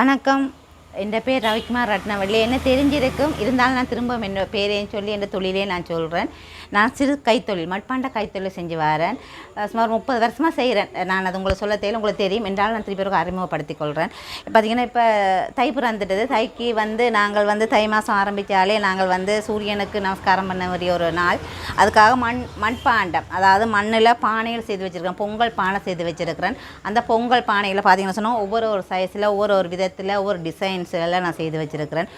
வணக்கம். என் பேர் ரவிக்குமார் ரத்னவள்ளி. என்ன தெரிஞ்சிருக்கும்? இருந்தாலும் நான் திரும்ப என் பேரையும் சொல்லி என் தொழிலே நான் சொல்கிறேன் நான் சிறு கைத்தொழில் மட்பாண்ட கைத்தொழில் செஞ்சு வரேன். சுமார் முப்பது வருஷமாக செய்கிறேன் நான் அது உங்களுக்கு சொல்ல தெரியல உங்களுக்கு தெரியும். என்றாலும் நான் திருப்பி ஒரு அறிமுகப்படுத்திக் கொள்கிறேன் பார்த்தீங்கன்னா இப்போ தை பிறந்துட்டது. தைக்கு வந்து நாங்கள் வந்து தை மாதம் ஆரம்பித்தாலே நாங்கள் வந்து சூரியனுக்கு நமஸ்காரம் பண்ண வேண்டிய ஒரு நாள். அதுக்காக மண் மண்பாண்டம் அதாவது மண்ணில் பானைகள் செய்து வச்சுருக்கேன் பொங்கல் பானை செய்து வச்சுருக்கிறேன். அந்த பொங்கல் பானையில் பார்த்தீங்கன்னா சொன்னால் ஒவ்வொரு ஒரு சைஸில் ஒவ்வொரு ஒரு விதத்தில் ஒவ்வொரு டிசைன்ஸ் எல்லாம் நான் செய்து வச்சுருக்கிறேன்.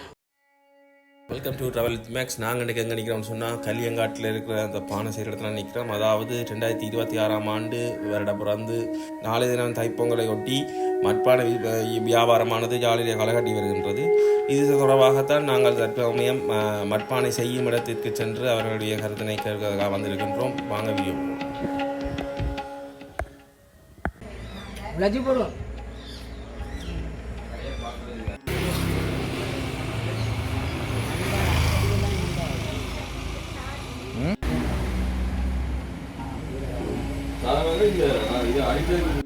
வெல்கம் டு ட்ராவல் மேக்ஸ் நாங்கள் இன்றைக்கி எங்கே நிற்கிறோம்னு சொன்னால் கலியங்காட்டில் இருக்கிற அந்த பானை செய்கிற இடத்துல நிற்கிறோம் அதாவது ரெண்டாயிரத்தி இருபத்தி ஆறாம் ஆண்டு வருட பிறந்து நாளை தினம் தைப்பொங்கலை ஒட்டி மட்பானை வியாபாரமானது ஜாலியாக களகட்டி வருகின்றது. இது தொடர்பாகத்தான் நாங்கள் தற்போமயம் மட்பானை செய்யும் இடத்திற்கு சென்று அவர்களுடைய கருத்தினை கேட்க வந்திருக்கின்றோம். வாங்க வீடியோ இது போடும்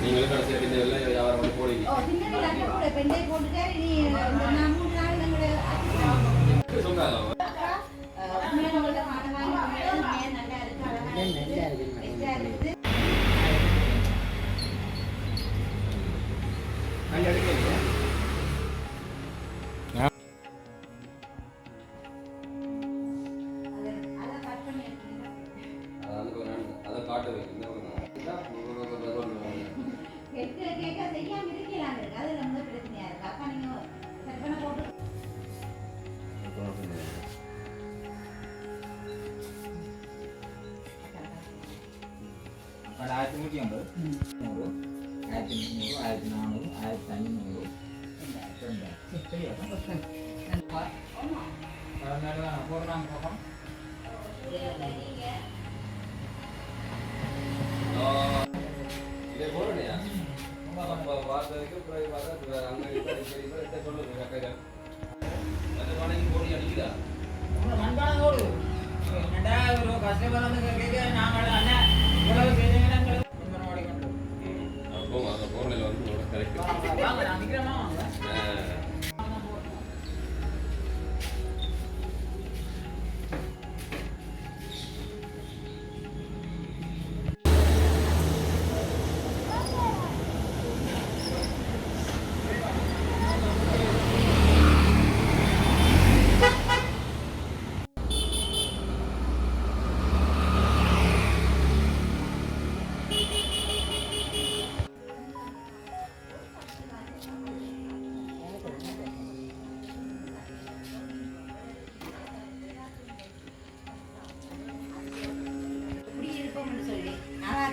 நீங்களும் கடைசியாக இந்த வெள்ளை வியாபாரம் பண்ணி போடுவீங்க அதை என்னடா ஒரு கஷ்டப்படாம கேட்க நாங்கள் அண்ணன் இவ்வளவு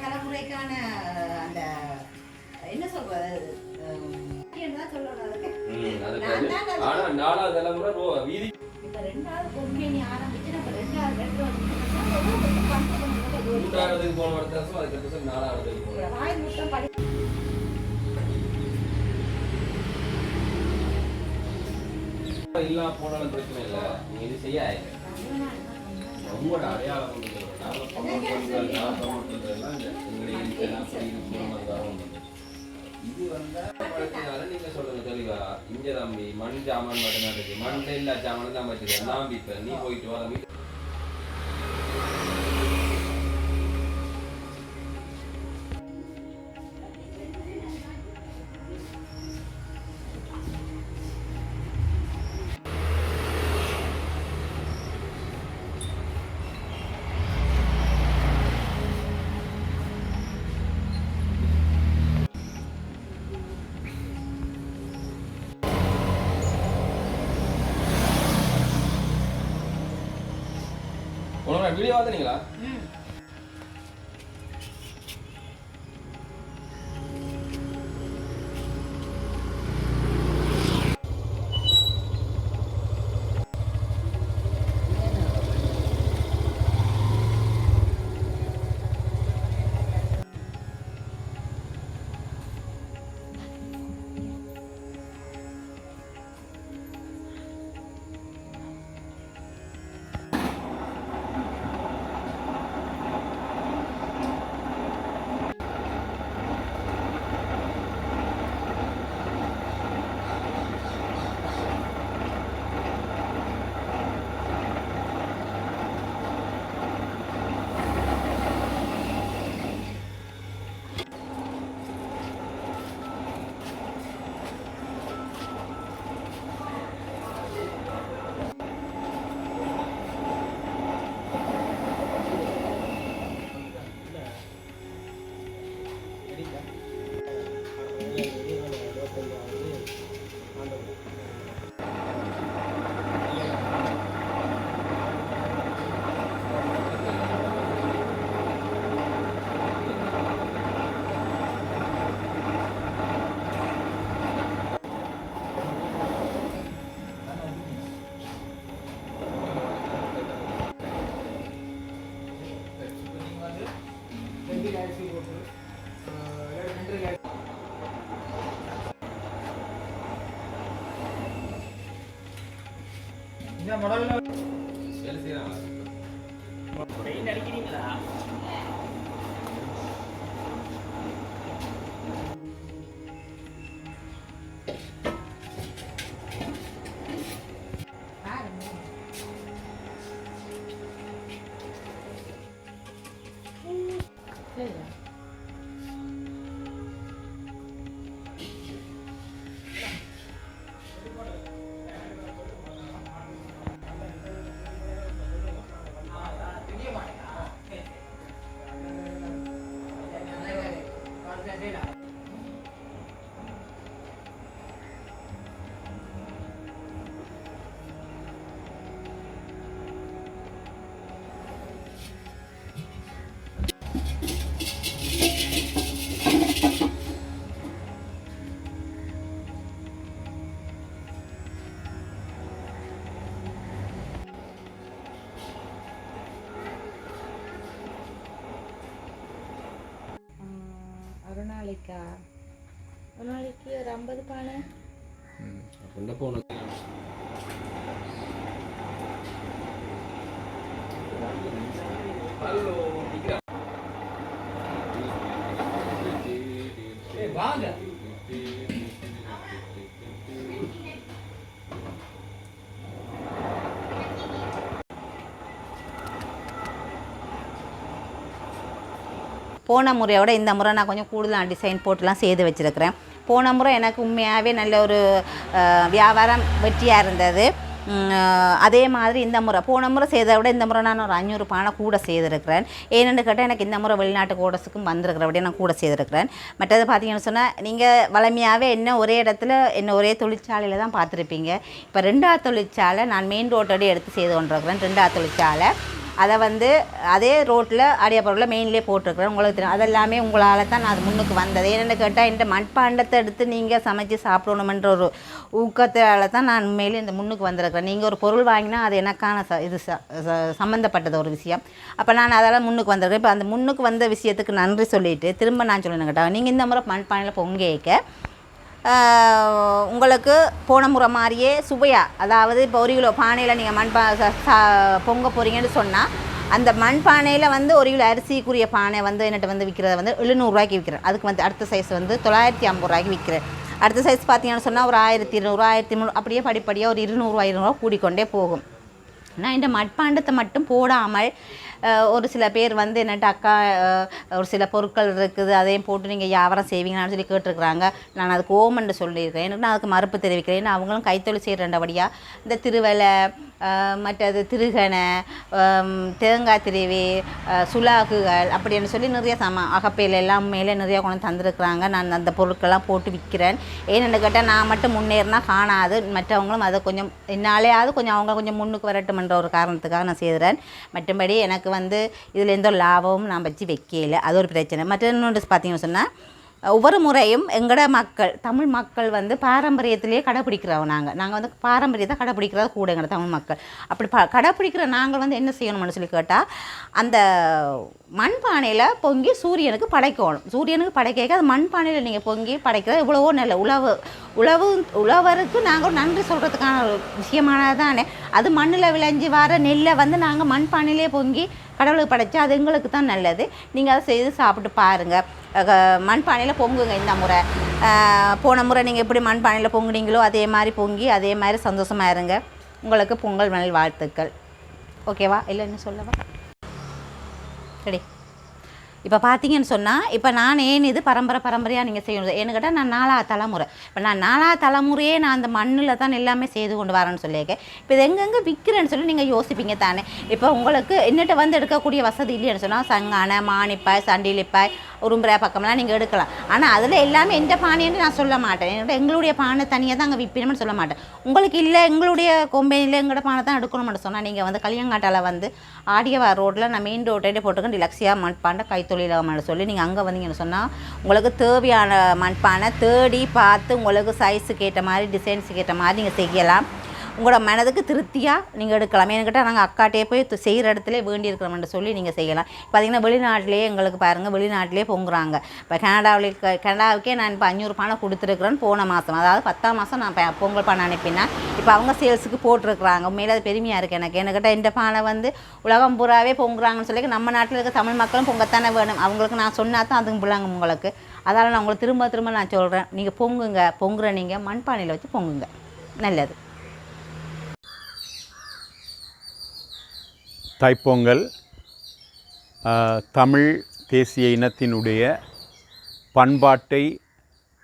தலைமுறைக்கான அந்த என்ன சொல்றது நாலாவது தலைமுறை வீதி. இப்ப ரெண்டாவது கொம்பேனி ஆரம்பிச்சு நம்ம ரெண்டாவது ரெண்டு வருஷம் மூன்றாவதுக்கு போன வருஷம் அதுக்கு அடுத்து நாலாவதுக்கு போனோம் வாய் முட்டம் படி. இல்லாம போனாலும் பிரச்சனை இல்லை. நீங்க இது செய்ய உங்களோட அடையாளம் நீங்க சொல்லுங்க தெளிவா. இங்க தம்பி மண் ஜாமான் மட்டும் தான் இருக்கு. மண் எல்லா ஜாமானும் தான் வச்சிருக்கேன் நான் விப்பேன். நீ போயிட்டு வா தம்பி வந்தீங்களா வீடியோ நாளைக்கா? ஒரு நாளைக்கு ஒரு ஐம்பது பானை. கொண்டு ஏய் வாங்க. போன முறையோட இந்த முறை நான் கொஞ்சம் கூடுதலாக டிசைன் போட்டுலாம் செய்து வச்சுருக்கிறேன். போன முறை எனக்கு உண்மையாகவே நல்ல ஒரு வியாபாரம் வெற்றியாக இருந்தது. அதே மாதிரி இந்த முறை போன முறை செய்ததை விட இந்த முறை நான் ஒரு அஞ்சூறு பானை கூட செய்திருக்கிறேன். ஏன்னு கேட்டால் எனக்கு இந்த முறை வெளிநாட்டு கோடஸுக்கும் விட நான் கூட செய்திருக்கிறேன். மற்றது பார்த்தீங்கன்னு சொன்னால் நீங்கள் வளமையாகவே என்ன ஒரே இடத்துல என்ன ஒரே தொழிற்சாலையில் தான் பார்த்துருப்பீங்க. இப்போ ரெண்டாவது தொழிற்சாலை நான் மெயின் ரோட்டோடய எடுத்து செய்து கொண்டிருக்கிறேன். ரெண்டாவது தொழிற்சாலை. அதை வந்து அதே ரோட்டில் ஆடியாபுரத்தில் மெயின்லேயே போட்டிருக்கிறேன். உங்களுக்கு தெரியும். அதெல்லாமே உங்களால் தான் நான் அது முன்னுக்கு வந்தது. என்னென்னு கேட்டால் இந்த மண்பாண்டத்தை எடுத்து நீங்கள் சமைச்சு சாப்பிடணுமென்ற ஒரு ஊக்கத்தால் தான் நான் உண்மையிலே இந்த முன்னுக்கு வந்திருக்கிறேன். நீங்கள் ஒரு பொருள் வாங்கினா அது எனக்கான ச இது ச ச- சம்மந்தப்பட்டது ஒரு விஷயம். அப்போ நான் அதெல்லாம் முன்னுக்கு வந்திருக்கேன். இப்போ அந்த முன்னுக்கு வந்த விஷயத்துக்கு நன்றி சொல்லிவிட்டு திரும்ப நான் சொல்லணும் கேட்டால் நீங்கள் இந்த முறை மண்பானையில் பொங்கேக்க உங்களுக்கு போன முறை மாதிரியே சுவையாக அதாவது இப்போ ஒரு கிலோ பானையில் நீங்கள் மண்பா பொங்க போகிறீங்கன்னு சொன்னால் அந்த மண்பானையில் வந்து ஒரு கிலோ அரிசிக்குரிய பானை வந்து என்னட்ட வந்து விற்கிறத வந்து எழுநூறுவாய்க்கு விற்கிறேன் அதுக்கு வந்து அடுத்த சைஸ் வந்து தொள்ளாயிரத்தி ஐம்பது ரூபாய்க்கு விற்கிறேன் அடுத்த சைஸ் பார்த்தீங்கன்னு சொன்னால் ஒரு ஆயிரத்தி இருநூறு ஆயிரத்தி முந்நூறு அப்படியே படிப்படியாக ஒரு இருநூறுவா இருநூறுவா கூடிக்கொண்டே போகும். நான் இந்த மட்பாண்டத்தை மட்டும் போடாமல் ஒரு சில பேர் வந்து என்னட்டாக்கா ஒரு சில பொருட்கள் இருக்குது அதையும் போட்டு நீங்கள் வியாபாரம் செய்வீங்களான்னு சொல்லி கேட்டிருக்கிறாங்க. நான் அதுக்கு ஓமன்னு சொல்லியிருக்கேன் எனக்கு நான் அதுக்கு மறுப்பு தெரிவிக்கிறேன். அவங்களும் கைத்தொழில் செய்கிறண்டபடியாக இந்த திருவலை மற்றது திருகனை தேங்காய் திருவி சுலாக்குகள் சுலாகுகள் அப்படின்னு சொல்லி நிறைய சம அகப்பையில் எல்லாம் மேலே நிறையா கொண்டு தந்திருக்கிறாங்க. நான் அந்த பொருட்கள்லாம் போட்டு விற்கிறேன். ஏன்னு கேட்டால் நான் மட்டும் முன்னேறினா காணாது. மற்றவங்களும் அதை கொஞ்சம் என்னாலேயாவது கொஞ்சம் அவங்க கொஞ்சம் முன்னுக்கு வரட்டும்ன்ற ஒரு காரணத்துக்காக நான் செய்கிறேன். மற்றபடி எனக்கு வந்து இதில் எந்த லாபமும் நான் வச்சு வைக்கல. அது ஒரு பிரச்சனை. மற்ற இன்னொன்று பார்த்தீங்கன்னு சொன்னால் ஒவ்வொரு முறையும் எங்களோட மக்கள் தமிழ் மக்கள் வந்து பாரம்பரியத்திலேயே கடைப்பிடிக்கிறோம் நாங்கள் நாங்கள் வந்து பாரம்பரியத்தை கடைப்பிடிக்கிறது கூட எங்களோட தமிழ் மக்கள். அப்படி ப கடைப்பிடிக்கிற நாங்கள் வந்து என்ன செய்யணும்னு சொல்லி கேட்டால் அந்த மண்பானையில் பொங்கி சூரியனுக்கு படைக்கணும். சூரியனுக்கு படைக்க அது மண்பானையில் நீங்கள் பொங்கி படைக்கிறது இவ்வளவோ நல்ல உழவு உழவு உழவருக்கு நாங்கள் நன்றி சொல்கிறதுக்கான ஒரு விஷயமானது தானே அது மண்ணில் விளைஞ்சி வர நெல்லை வந்து நாங்கள் மண்பானையிலே பொங்கி கடவுளுக்கு படைச்சா அது எங்களுக்கு தான் நல்லது. நீங்கள் அதை செய்து சாப்பிட்டு பாருங்கள் மண்பானையில் பொங்குங்க இந்த முறை. போன முறை நீங்கள் எப்படி மண்பானையில் பொங்குனீங்களோ அதே மாதிரி பொங்கி அதே மாதிரி சந்தோஷமாக இருங்க. உங்களுக்கு பொங்கல் நல் வாழ்த்துக்கள். ஓகேவா? இல்லை என்ன சொல்லவா? ரெடி. இப்போ பார்த்தீங்கன்னு சொன்னால் இப்போ நான் ஏன் இது பரம்பரை பரம்பரையாக நீங்கள் செய்யணும்? ஏன்னு கேட்டால் நான் நாலா தலைமுறை. இப்போ நான் நாலா தலைமுறையே நான் அந்த மண்ணில் தான் எல்லாமே செய்து கொண்டு வரேன்னு சொல்லியிருக்கேன். இப்போ இது எங்கெங்கே விற்கிறேன்னு சொல்லி நீங்கள் யோசிப்பீங்க தானே? இப்போ உங்களுக்கு என்னட்ட வந்து எடுக்கக்கூடிய வசதி இல்லைன்னு சொன்னால் சங்கான மானிப்பாய் சண்டிலிப்பாய் உரும்புற பக்கம்லாம் நீங்கள் எடுக்கலாம். ஆனால் அதில் எல்லாமே எந்த பானைன்னு நான் சொல்ல மாட்டேன். என்கிட்ட எங்களுடைய பானை தனியாக தான் அங்கே விற்பினோம்னு சொல்ல மாட்டேன். உங்களுக்கு இல்லை எங்களுடைய கொம்பையில் எங்களோட பானை தான் எடுக்கணும்னு சொன்னால் நீங்கள் வந்து களியங்காட்டால் வந்து ஆடியவா ரோட்டில் நான் மெயின் ரோட்டே போட்டுக்கொண்டு டிலக்ஸியா மண்பாண்டை கைத்தொழிலகம்னு சொல்லி நீங்கள் அங்கே வந்தீங்கன்னு சொன்னால் உங்களுக்கு தேவையான மண்பானை தேடி பார்த்து உங்களுக்கு சைஸுக்கு ஏற்ற மாதிரி டிசைன்ஸுக்கு ஏற்ற மாதிரி நீங்கள் செய்யலாம். உங்களோட மனதுக்கு திருப்தியாக நீங்கள் எடுக்கலாம். என்கிட்ட நாங்கள் அக்காட்டே போய் செய்கிற இடத்துல வேண்டியிருக்கிறோம்னு சொல்லி நீங்கள் செய்யலாம். பார்த்தீங்கன்னா வெளிநாட்டிலே எங்களுக்கு பாருங்கள் வெளிநாட்டிலே பொங்குறாங்க. இப்போ கனடாவில் கனடாவுக்கே நான் இப்போ அஞ்சூறு பணம் கொடுத்துருக்குறேன்னு போன மாதம் அதாவது பத்தாம் மாதம் நான் ப- பொங்கல் பணம் அனுப்பினா இப்போ அவங்க சேல்ஸுக்கு போட்டிருக்கிறாங்க. உண்மையில் அது பெருமையாக இருக்குது எனக்கு. என்கிட்ட இந்த பானை வந்து உலகம் பூராவே பொங்குறாங்கன்னு சொல்லி நம்ம நாட்டில் இருக்க தமிழ் மக்களும் பொங்கத்தானே வேணும். அவங்களுக்கு நான் சொன்னா தான் அதுங்க பிள்ளைங்க உங்களுக்கு. அதனால் நான் உங்களுக்கு திரும்ப திரும்ப நான் சொல்கிறேன் நீங்கள் பொங்குங்க. பொங்குற நீங்கள் மண்பானையில் வச்சு பொங்குங்க. நல்லது. தைப்பொங்கல் தமிழ் தேசிய இனத்தினுடைய பண்பாட்டை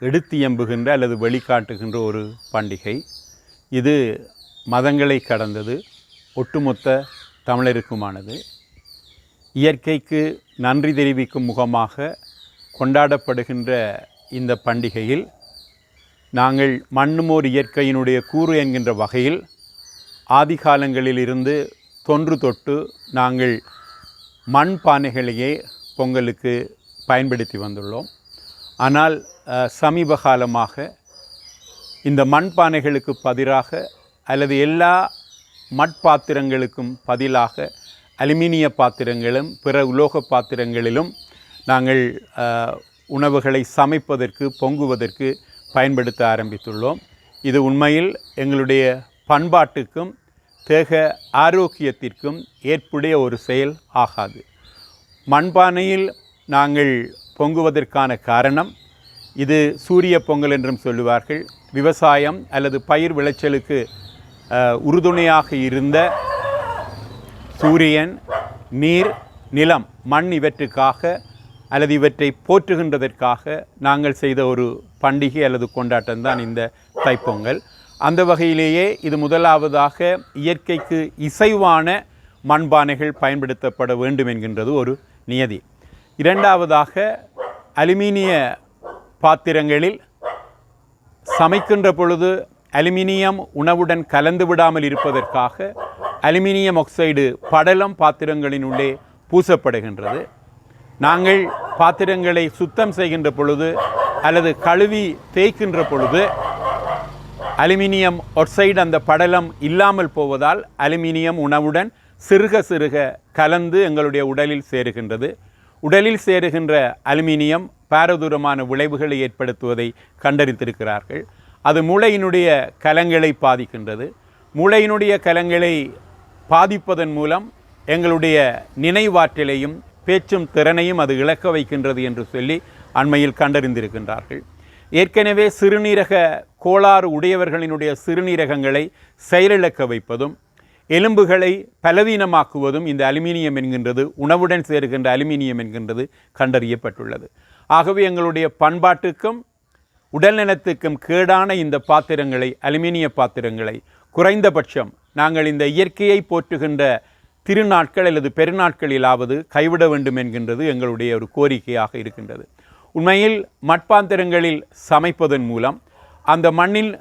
எடுத்தியம்புகின்ற அல்லது வெளிக்காட்டுகின்ற ஒரு பண்டிகை. இது மதங்களை கடந்தது ஒட்டுமொத்த தமிழருக்குமானது. இயற்கைக்கு நன்றி தெரிவிக்கும் முகமாக கொண்டாடப்படுகின்ற இந்த பண்டிகையில் நாங்கள் மண்ணுமோர் இயற்கையினுடைய கூறு என்கின்ற வகையில் ஆதிகாலங்களிலிருந்து தொன்று தொட்டு நாங்கள் மண் பானைகளையே பொங்கலுக்கு பயன்படுத்தி வந்துள்ளோம். ஆனால் சமீப காலமாக இந்த மண் பானைகளுக்கு பதிலாக அல்லது எல்லா மட்பாத்திரங்களுக்கும் பதிலாக அலுமினிய பாத்திரங்களும் பிற உலோக பாத்திரங்களிலும் நாங்கள் உணவுகளை சமைப்பதற்கு பொங்குவதற்கு பயன்படுத்த ஆரம்பித்துள்ளோம். இது உண்மையில் எங்களுடைய பண்பாட்டுக்கும் தேக ஆரோக்கியத்திற்கும் ஏற்புடைய ஒரு செயல் ஆகாது. மண்பானையில் நாங்கள் பொங்குவதற்கான காரணம் இது சூரிய பொங்கல் என்றும் சொல்லுவார்கள். விவசாயம் அல்லது பயிர் விளைச்சலுக்கு உறுதுணையாக இருந்த சூரியன் நீர் நிலம் மண் இவற்றுக்காக அல்லது இவற்றை போற்றுகின்றதற்காக நாங்கள் செய்த ஒரு பண்டிகை அல்லது கொண்டாட்டம் தான் இந்த தைப்பொங்கல். அந்த வகையிலேயே இது முதலாவதாக இயற்கைக்கு இசைவான மண்பானைகள் பயன்படுத்தப்பட வேண்டும் என்கின்றது ஒரு நியதி. இரண்டாவதாக அலுமினிய பாத்திரங்களில் சமைக்கின்ற பொழுது அலுமினியம் உணவுடன் கலந்து விடாமல் இருப்பதற்காக அலுமினியம் ஆக்சைடு படலம் பாத்திரங்களின் உள்ளே பூசப்படுகின்றது. நாங்கள் பாத்திரங்களை சுத்தம் செய்கின்ற பொழுது அல்லது கழுவி தேய்க்கின்ற பொழுது அலுமினியம் ஒட்சைடு அந்த படலம் இல்லாமல் போவதால் அலுமினியம் உணவுடன் சிறுக சிறுக கலந்து எங்களுடைய உடலில் சேருகின்றது. உடலில் சேருகின்ற அலுமினியம் பாரதூரமான விளைவுகளை ஏற்படுத்துவதை கண்டறிந்திருக்கிறார்கள். அது மூளையினுடைய கலங்களை பாதிக்கின்றது. மூளையினுடைய கலங்களை பாதிப்பதன் மூலம் எங்களுடைய நினைவாற்றலையும் பேச்சும் திறனையும் அது இழக்க வைக்கின்றது என்று சொல்லி அண்மையில் கண்டறிந்திருக்கின்றார்கள். ஏற்கனவே சிறுநீரக கோளாறு உடையவர்களினுடைய சிறுநீரகங்களை செயலிழக்க வைப்பதும் எலும்புகளை பலவீனமாக்குவதும் இந்த அலுமினியம் என்கின்றது உணவுடன் சேர்கின்ற அலுமினியம் என்கின்றது கண்டறியப்பட்டுள்ளது. ஆகவே எங்களுடைய பண்பாட்டுக்கும் உடல் நலத்துக்கும் கேடான இந்த பாத்திரங்களை அலுமினிய பாத்திரங்களை குறைந்தபட்சம் நாங்கள் இந்த இயற்கையை போற்றுகின்ற திருநாட்கள் அல்லது பெருநாட்களிலாவது கைவிட வேண்டும் என்கின்றது எங்களுடைய ஒரு கோரிக்கையாக இருக்கின்றது. உண்மையில் மட்பாந்திரங்களில் சமைப்பதன் மூலம் அந்த மண்ணில்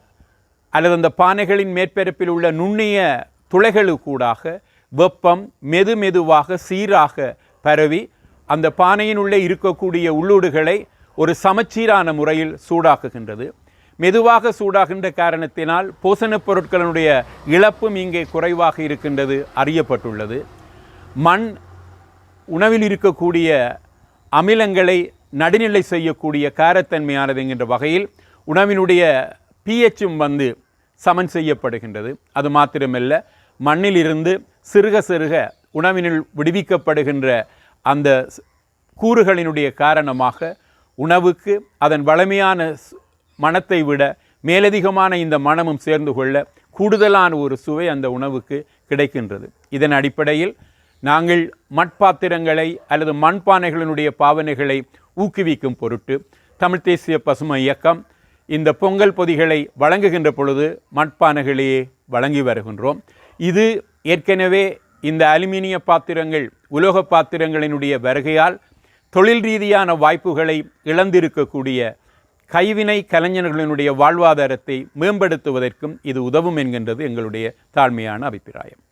அல்லது அந்த பானைகளின் மேற்பரப்பில் உள்ள நுண்ணிய துளைகளுக்கூடாக வெப்பம் மெது மெதுவாக சீராக பரவி அந்த பானையின் உள்ளே இருக்கக்கூடிய உள்ளூடுகளை ஒரு சமச்சீரான முறையில் சூடாக்குகின்றது. மெதுவாக சூடாகின்ற காரணத்தினால் போசனப் பொருட்களினுடைய இழப்பும் இங்கே குறைவாக இருக்கின்றது அறியப்பட்டுள்ளது. மண் உணவில் இருக்கக்கூடிய அமிலங்களை நடுநிலை செய்யக்கூடிய காரத்தன்மையானது என்கின்ற வகையில் உணவினுடைய பிஹெச்சும் வந்து சமன் செய்யப்படுகின்றது. அது மாத்திரமல்ல மண்ணிலிருந்து சிறுக சிறுக உணவினுள் விடுவிக்கப்படுகின்ற அந்த கூறுகளினுடைய காரணமாக உணவுக்கு அதன் வளமையான மனத்தை மணத்தை விட மேலதிகமான இந்த மணமும் சேர்ந்து கொள்ள கூடுதலான ஒரு சுவை அந்த உணவுக்கு கிடைக்கின்றது. இதன் அடிப்படையில் நாங்கள் மட்பாத்திரங்களை அல்லது மண்பானைகளினுடைய பாவனைகளை ஊக்குவிக்கும் பொருட்டு தமிழ் தேசிய பசுமை இயக்கம் இந்த பொங்கல் பொதிகளை வழங்குகின்ற பொழுது மட்பானைகளையே வழங்கி வருகின்றோம். இது ஏற்கனவே இந்த அலுமினிய பாத்திரங்கள் உலோக பாத்திரங்களினுடைய வருகையால் தொழில் ரீதியான வாய்ப்புகளை இழந்திருக்கக்கூடிய கைவினை கலைஞர்களினுடைய வாழ்வாதாரத்தை மேம்படுத்துவதற்கும் இது உதவும் என்கின்றது எங்களுடைய தாழ்மையான அபிப்பிராயம்.